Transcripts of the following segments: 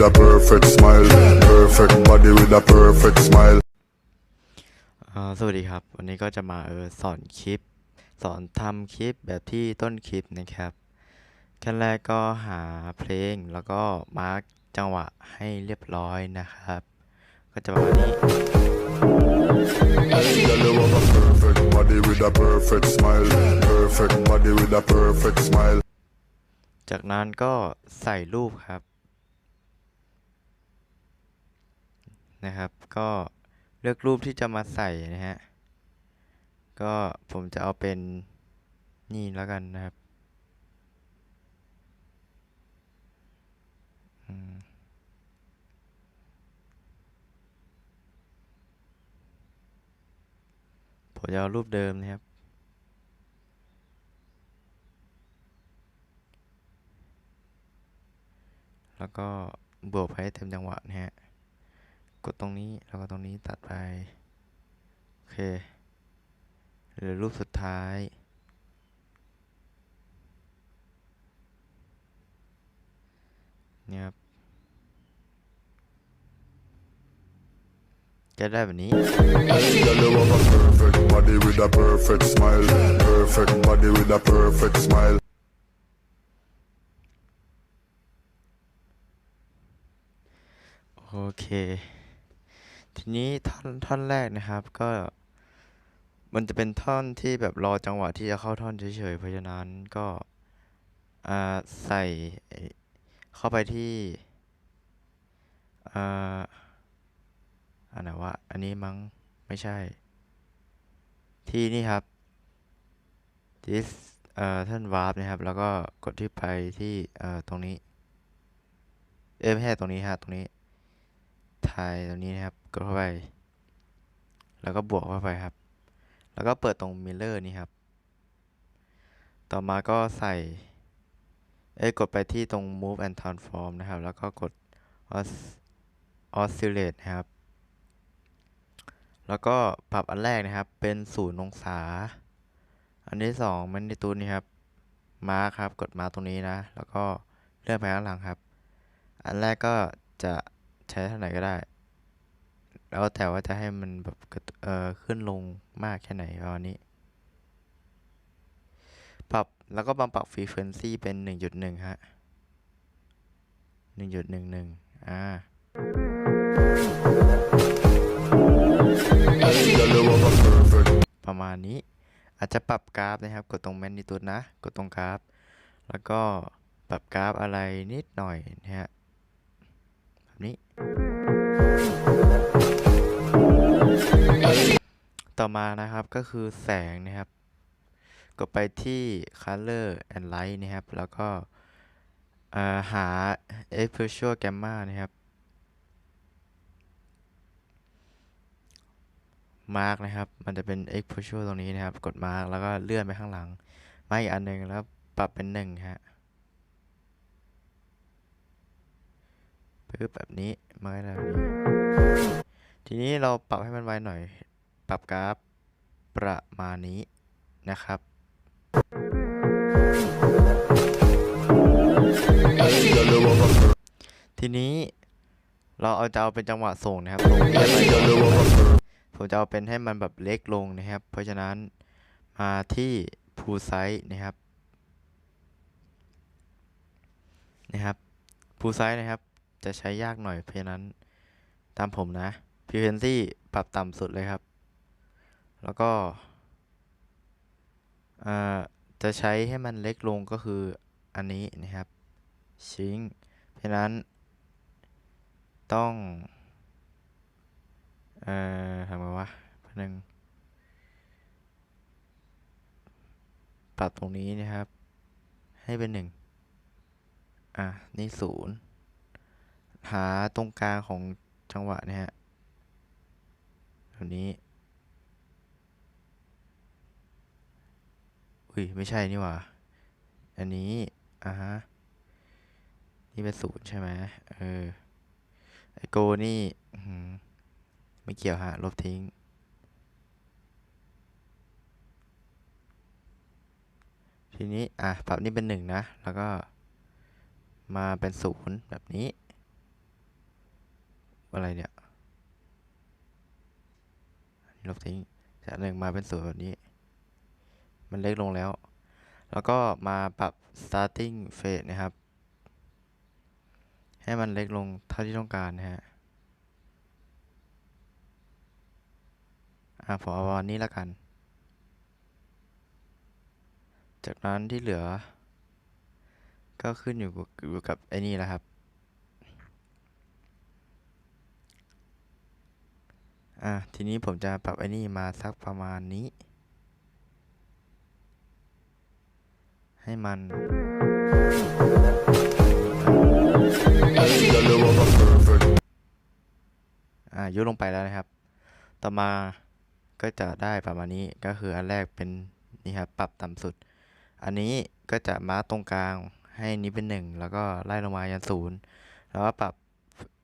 with a perfect smile. Perfect body with a perfect smile. อ่าสวัสดีครับ วันนี้ก็จะมาเออสอนคลิป สอนทำคลิปแบบที่ต้นคลิปนะครับขั้นแรกก็หาเพลงแล้วก็มาร์กจังหวะให้เรียบร้อยนะครับ ก็จะประมาณนี้ Hey, girl, you have a perfect body with a perfect smile. Perfect body with a perfect smile. จากนั้นก็ใส่รูปครับ นะครับ ก็เลือกรูปที่จะมาใส่นะฮะ ก็ผมจะเอาเป็นนี่แล้วกันนะครับผมจะเอารูปเดิมนะครับ แล้วก็บวกให้เต็มจังหวะนะฮะ กดตรงนี้แล้วก็ตรงนี้ตัดไป โอเคเหลือรูปสุดท้าย เนี่ยครับ จะได้แบบนี้ Hey, girl, you have a perfect body with a perfect smile. Perfect body with a perfect smile. โอเค ทีนี้ท่อนท่อนแรกนะครับก็ มันจะเป็นท่อนที่แบบรอจังหวะที่จะเข้าท่อนเฉยๆเพราะฉะนั้นก็อ่าใส่เข้าไปที่อ่าอันไหนวะอันนี้มั้งไม่ใช่ ที่นี่ครับ this เอ่อท่าน warp นะครับ แล้วก็กดที่ไปที่เอ่อตรงนี้ เอ้ไม่ใช่ตรงนี้ฮะตรงนี้ ทายตรงนี้นะครับ กดเข้าไป แล้วก็บวกเข้าไปครับ แล้วก็เปิดตรงมิเลอร์นี่ครับ ต่อมาก็ใส่ เอ้ย กดไปที่ตรง move and transform นะครับ แล้วก็กด oscillate นะครับ แล้วก็ปรับอันแรกนะครับ เป็นศูนย์องศา อันที่สองมันในตูนนี่ครับ มาครับ กดมาตรงนี้นะ แล้วก็เลื่อนไปข้างหลังครับ อันแรกก็จะ ใช้เท่าไหร่ก็ได้ แล้วแต่ว่าจะให้มันแบบเอ่อขึ้นลงมากแค่ไหนประมาณนี้ ปรับแล้วก็บำปรับ frequency เป็น 1.1 ฮะ 1.11 อ่า ประมาณนี้อาจจะปรับกราฟนะครับ กดตรงแมนนิตูดนะ กดตรงกราฟ แล้วก็ปรับกราฟอะไรนิดหน่อยนะฮะ นี้ ต่อมานะครับก็คือแสงนะครับ กดไปที่ color and light นะครับ แล้วก็หา exposure gamma นะครับมาร์กนะครับ มันจะเป็น exposure ตรงนี้นะครับ กดมาร์กแล้วก็เลื่อนไปข้างหลัง มาอีกอันหนึ่งแล้วปรับเป็นหนึ่งฮะ ปึ๊บแบบนี้มาได้แบบนี้ ทีนี้เราปรับให้มันไวหน่อย ปรับกราฟประมาณนี้นะครับทีนี้เราเอาจะเอาเป็นจังหวะส่งนะครับส่งผมจะเอาเป็นให้มันแบบเล็กลงนะครับ เพราะฉะนั้นมาที่พูไซส์นะครับนะครับพูไซส์นะครับ จะใช้ยากหน่อยเพราะนั้นตามผมนะ frequency ปรับต่ำสุดเลยครับ แล้วก็จะใช้ให้มันเล็กลงก็คืออันนี้นะครับชิงเพราะนั้นต้องเอ่อทำไงวะแป๊บนึงปรับตรงนี้นะครับ ให้เป็นหนึ่งอะ นี่ศูนย์ หาตรงกลางของจังหวะนะฮะแบบนี้ อุ้ย ไม่ใช่นี่หว่า อันนี้อะฮะ นี่เป็นศูนย์ใช่ไหมเออ ไอโกนี่ไม่เกี่ยวฮะ ลบทิ้ง ทีนี้ อะ ปรับนี่เป็นหนึ่งนะ แล้วก็มาเป็นศูนย์แบบนี้ อะไรเนี่ยลบทิ้งจากหนึ่งมาเป็นศูนย์แบบนี้ มันเล็กลงแล้ว แล้วก็มาปรับ starting phase นะครับ ให้มันเล็กลงเท่าที่ต้องการนะฮะอะผมเอาวันนี้แล้วกัน จากนั้นที่เหลือ ก็ขึ้นอยู่กับอยู่กับไอ้นี่แหละครับ อะทีนี้ผมจะปรับไอ้นี่มาสักประมาณนี้ ให้มันอ่ายุลงไปแล้วนะครับ ต่อมาก็จะได้ประมาณนี้ก็คืออันแรกเป็นนี่ครับปรับต่ำสุด อันนี้ก็จะมาตรงกลางให้นี้เป็นหนึ่งแล้วก็ไล่ลงมายันศูนย์แล้วก็ปรับ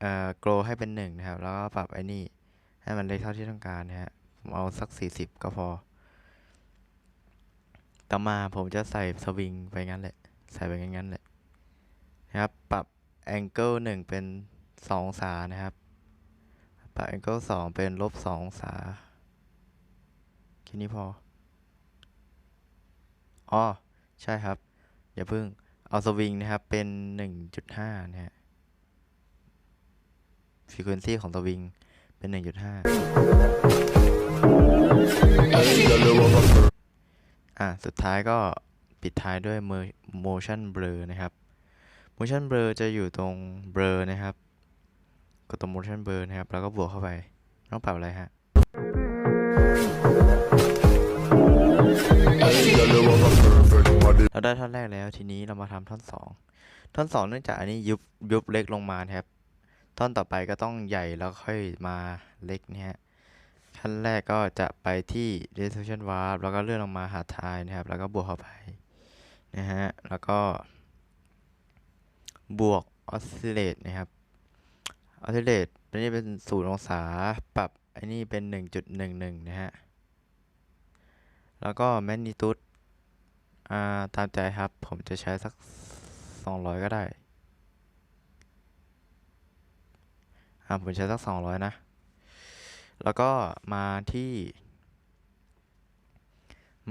เอ่อโกลให้เป็นหนึ่งนะครับแล้วก็ปรับไอ้นี่ ให้มันเล็กเท่าที่ต้องการนะฮะ ผมเอาสักสี่สิบก็พอ ต่อมาผมจะใส่สวิงไปงั้นแหละ ใส่ไปงั้นๆแหละนะครับ ปรับแองเกิลหนึ่งเป็นสองศานะครับ ปรับแองเกิลสองเป็นลบสองศาแค่นี้พอ อ๋อ ใช่ครับ อย่าเพิ่ง เอาสวิงนะครับ เป็นหนึ่งจุดห้านะฮะฟรีเควนซีของสวิง เป็นหนึ่งจุดห้าอะ สุดท้ายก็ปิดท้ายด้วย motion blur นะครับ motion blur จะอยู่ตรง blur นะครับกดตรง motion blur นะครับ แล้วก็บวกเข้าไป ต้องปรับอะไรฮะ เราได้ท่อนแรกแล้วทีนี้เรามาทำท่อนสองท่อนสองเนื่องจากอันนี้ยุบยุบเล็กลงมานะครับ ท่อนต่อไปก็ต้องใหญ่แล้วค่อยมาเล็กเนี่ยฮะขั้นแรกก็จะไปที่ resolution warp แล้วก็เลื่อนลงมาหา time นะครับ แล้วก็บวกเข้าไปนะฮะ แล้วก็ บวก oscillate นะครับ oscillate ตัวนี้เป็นศูนย์องศา ปรับไอ้นี่เป็น 1.11 นะฮะ แล้วก็ magnitude อ่าตามใจครับ ผมจะใช้สักสองร้อยก็ได้ อ่าผมใช้สักสองร้อยนะ แล้วก็มาที่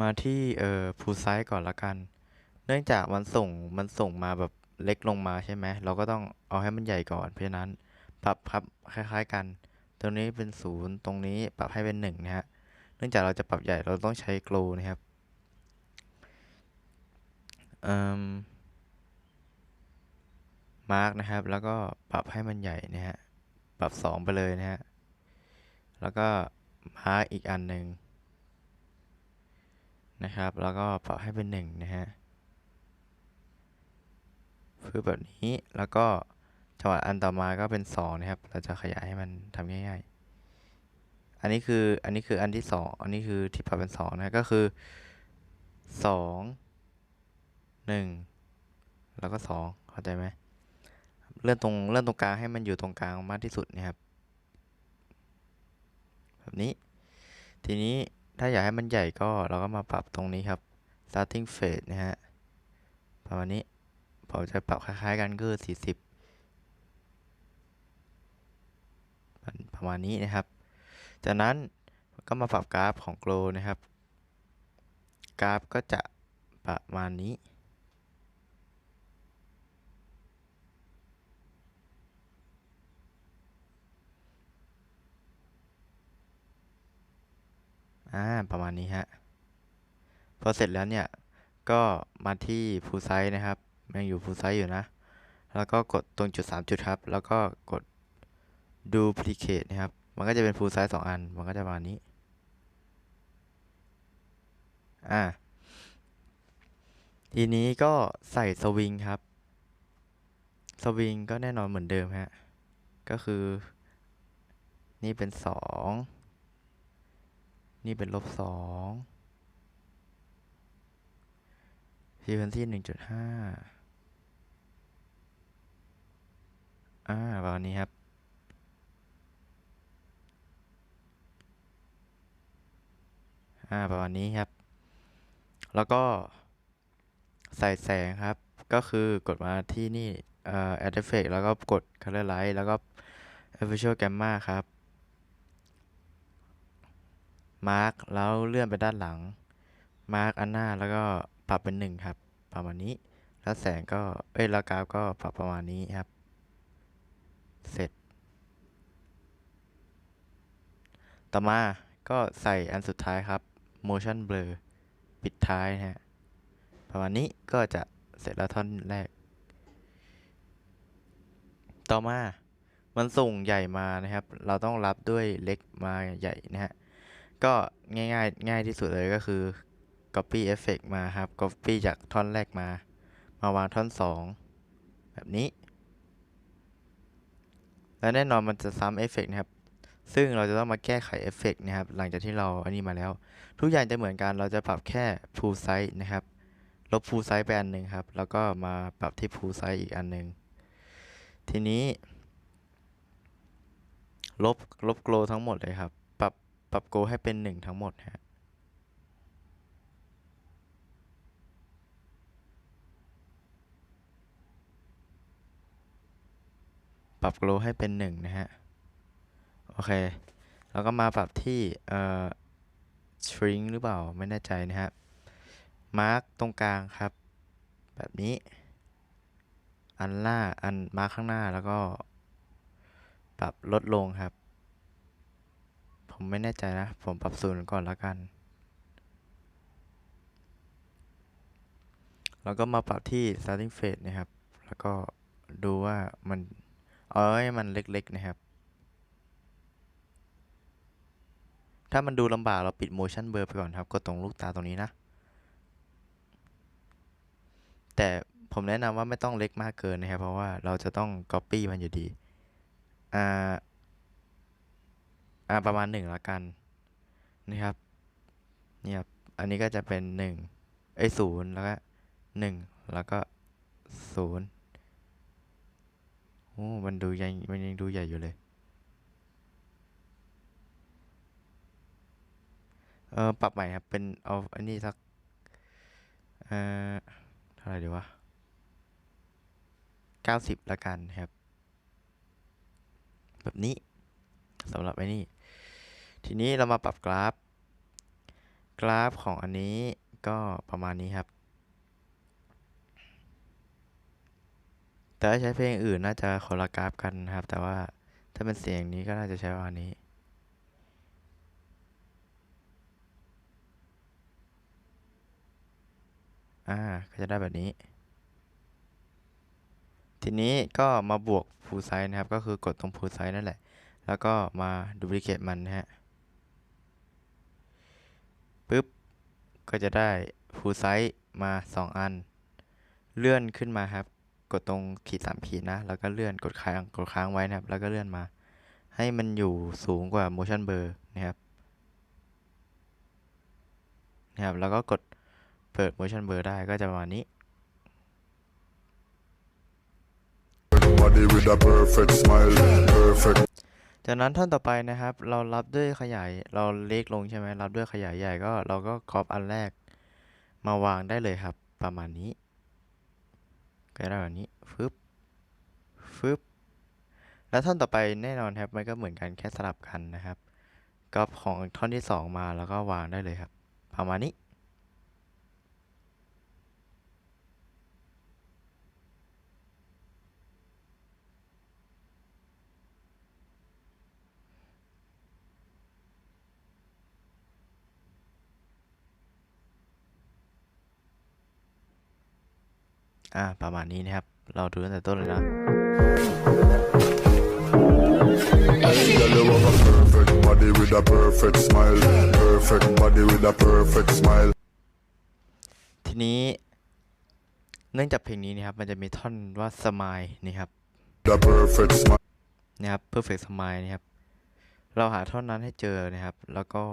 มาที่เอ่อพูไซส์ก่อนละกัน เนื่องจากมันส่งมันส่งมาแบบเล็กลงมาใช่ไหม เราก็ต้องเอาให้มันใหญ่ก่อน เพราะฉะนั้นปรับครับคล้าย ๆ กัน ตรงนี้เป็นศูนย์ตรงนี้ปรับให้เป็นหนึ่งนะฮะ เนื่องจากเราจะปรับใหญ่เราต้องใช้โกลนะครับมมาร์กนะครับ แล้วก็ปรับให้มันใหญ่นะฮะ ปรับสองไปเลยนะฮะ แล้วก็มาอีกอันหนึ่งนะครับ แล้วก็ปรับให้เป็นหนึ่งนะฮะคือแบบนี้ แล้วก็จังหวะอันต่อมาก็เป็นสองนะครับ เราจะขยายให้มันทำง่าย ๆ อันนี้คือ อันนี้คืออันที่สองอันนี้คือที่ปรับเป็นสองนะ ก็คือสองหนึ่งแล้วก็สองเข้าใจไหม เลื่อนตรงเลื่อนตรงกลางให้มันอยู่ตรงกลางมากที่สุดนะครับ แบบนี้ ทีนี้ถ้าอยากให้มันใหญ่ก็เราก็มาปรับตรงนี้ครับ starting phase นะฮะ ประมาณนี้ ผมจะปรับคล้ายๆกันคือสี่สิบประมาณนี้นะครับ จากนั้นก็มาปรับกราฟของ Glow นะครับ กราฟก็จะประมาณนี้ อ่าประมาณนี้ฮะพอเสร็จแล้วเนี่ยก็มาที่ full size นะครับยังอยู่ full size อยู่นะ แล้วก็กดตรงจุด 3 จุดครับ แล้วก็กด duplicate นะครับ มันก็จะเป็น full size 2อัน มันก็จะประมาณนี้อ่าทีนี้ก็ใส่สวิงครับ สวิงก็แน่นอนเหมือนเดิมฮะ ก็คือ นี่เป็นสอง นี่เป็นลบสองฟีเวนซี่หนึ่งจุดห้าอ่าประมาณนี้ครับ อ่าประมาณนี้ครับ แล้วก็ใส่แสงครับ ก็คือกดมาที่นี่เอ่อ add effect แล้วก็กด color light แล้วก็ Official Gamma ครับ มาร์กแล้วเลื่อนไปด้านหลัง มาร์กอันหน้าแล้วก็ปรับเป็นหนึ่งครับ ประมาณนี้ แล้วแสงก็ เอ้ย แล้วกราฟก็ปรับประมาณนี้ครับ เสร็จ ต่อมาก็ใส่อันสุดท้ายครับ motion blur ปิดท้ายนะฮะ ประมาณนี้ก็จะเสร็จแล้วท่อนแรก ต่อมา มันส่งใหญ่มานะครับ เราต้องรับด้วยเล็กมาใหญ่นะฮะ ก็ง่ายๆง่ายที่สุดเลยก็คือ copy effect มาครับ copy จากท่อนแรกมา มาวางท่อนสองแบบนี้ และแน่นอนมันจะซ้ำเอฟเฟกนะครับ ซึ่งเราจะต้องมาแก้ไขเอฟเฟกนะครับ หลังจากที่เราอันนี้มาแล้ว ทุกอย่างจะเหมือนกัน เราจะปรับแค่ full size นะครับ ลบ full size ไปอันหนึ่งครับ แล้วก็มาปรับที่ full size อีกอันหนึ่ง ทีนี้ ลบ ลบ glow ทั้งหมดเลยครับ รับปรับ glow ให้เป็นหนึ่งทั้งหมดฮะปรับ glow ให้เป็นหนึ่งนะฮะ โอเค แล้วก็มาปรับที่เอ่อ shrink หรือเปล่า ไม่แน่ใจนะฮะมาร์กตรงกลางครับ แบบนี้ อันหน้าอันมาร์กข้างหน้าแล้วก็ ปรับลดลงครับ ผมไม่แน่ใจนะ ผมปรับศูนย์ก่อนแล้วกัน แล้วก็มาปรับที่ starting phase นะครับ แล้วก็ดูว่ามัน เอาให้มันเล็กๆนะครับ ถ้ามันดูลำบากเราปิด motion blur ไปก่อนครับ กดตรงลูกตาตรงนี้นะ แต่ผมแนะนำว่าไม่ต้องเล็กมากเกินนะครับ เพราะว่าเราจะต้อง copy มันอยู่ดี อ่า อ่าประมาณหนึ่งละกันนี่ครับนี่ครับอันนี้ก็จะเป็นหนึ่งไอ้ศูนย์แล้วก็หนึ่งแล้วก็ศูนย์โอ้มันดูยังมันยังดูใหญ่อยู่เลยเออปรับใหม่ครับเป็นเอาอันนี้สักเอ่อเท่าไหร่ดีวะเก้าสิบละกันครับ แบบนี้สำหรับไอ้นี่ ทีนี้เรามาปรับกราฟ กราฟของอันนี้ก็ประมาณนี้ครับ แต่ถ้าใช้เพลงอื่นน่าจะคนละกราฟกันครับ แต่ว่าถ้าเป็นเสียงนี้ก็น่าจะใช้ประมาณนี้อ่าก็จะได้แบบนี้ ทีนี้ก็มาบวก full size นะครับ ก็คือกดตรง full size นั่นแหละ แล้วก็มา duplicate มันนะฮะ ปึ๊บ ก็จะได้ full size มา 2 อัน เลื่อนขึ้นมาครับ กดตรงขีดสามขีดนะ แล้วก็เลื่อนกดค้างกดค้างไว้นะครับ แล้วก็เลื่อนมา ให้มันอยู่สูงกว่า motion blur นะครับนะครับ แล้วก็กดเปิด motion blur ได้ก็จะประมาณนี้ จากนั้นท่อนต่อไปนะครับ เรารับด้วยขยายเราเล็กลงใช่ไหมรับด้วยขยายใหญ่ก็เราก็ครอปอันแรก มาวางได้เลยครับ ประมาณนี้ก็ได้แบบนี้ฟึบฟึบแล้วท่อนต่อไปแน่นอนครับมันก็เหมือนกันแค่สลับกันนะครับก็ของท่อนที่สองมาแล้วก็วางได้เลยครับ ประมาณนี้ อ่าประมาณนี้นะครับ เราดูตั้งแต่ต้นเลยนะ Girl, you have a perfect body with a perfect smile, perfect body with a perfect smile. ทีนี้เนื่องจากเพลงนี้นะครับ มันจะมีท่อนว่า smile นี่ครับ The perfect smile, นะครับ perfect smile นะครับ เราหาท่อนนั้นให้เจอนะครับ แล้วก็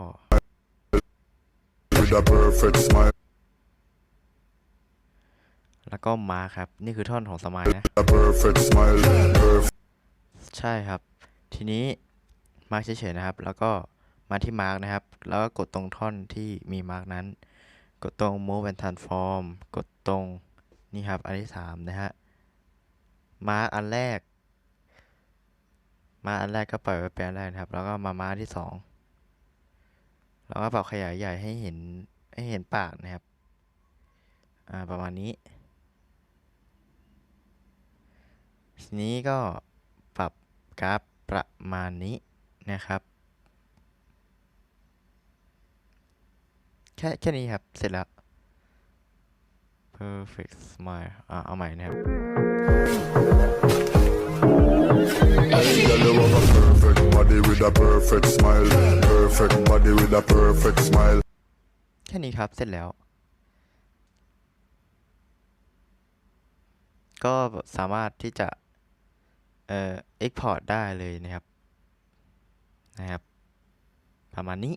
with a perfect smile, ก็มาครับ นี่คือท่อนของ smile นะ ใช่ครับ ทีนี้มาร์กเฉยๆนะครับ แล้วก็มาที่มาร์กนะครับ แล้วก็กดตรงท่อนที่มีมาร์กนั้น กดตรง move and transform กดตรงนี่ครับ อันที่สามนะฮะ มาร์กอันแรก มาอันแรกก็ปล่อยไว้เป็นอันแรกนะครับ แล้วก็มามาที่สองแล้วก็ปรับขยายใหญ่ให้เห็นให้เห็นปากนะครับ อ่า ประมาณนี้ ทีนี้ก็ปรับกราฟประมาณนี้นะครับ แค่แค่นี้ครับ เสร็จแล้ว perfect smile อ่าเอาใหม่นะครับ Hey, girl, you have a perfect body with a perfect smile. Perfect body with a perfect smile. แค่นี้ครับ เสร็จแล้ว ก็สามารถที่จะ เอ็กพอร์ตได้เลยนะครับนะครับ ประมาณนี้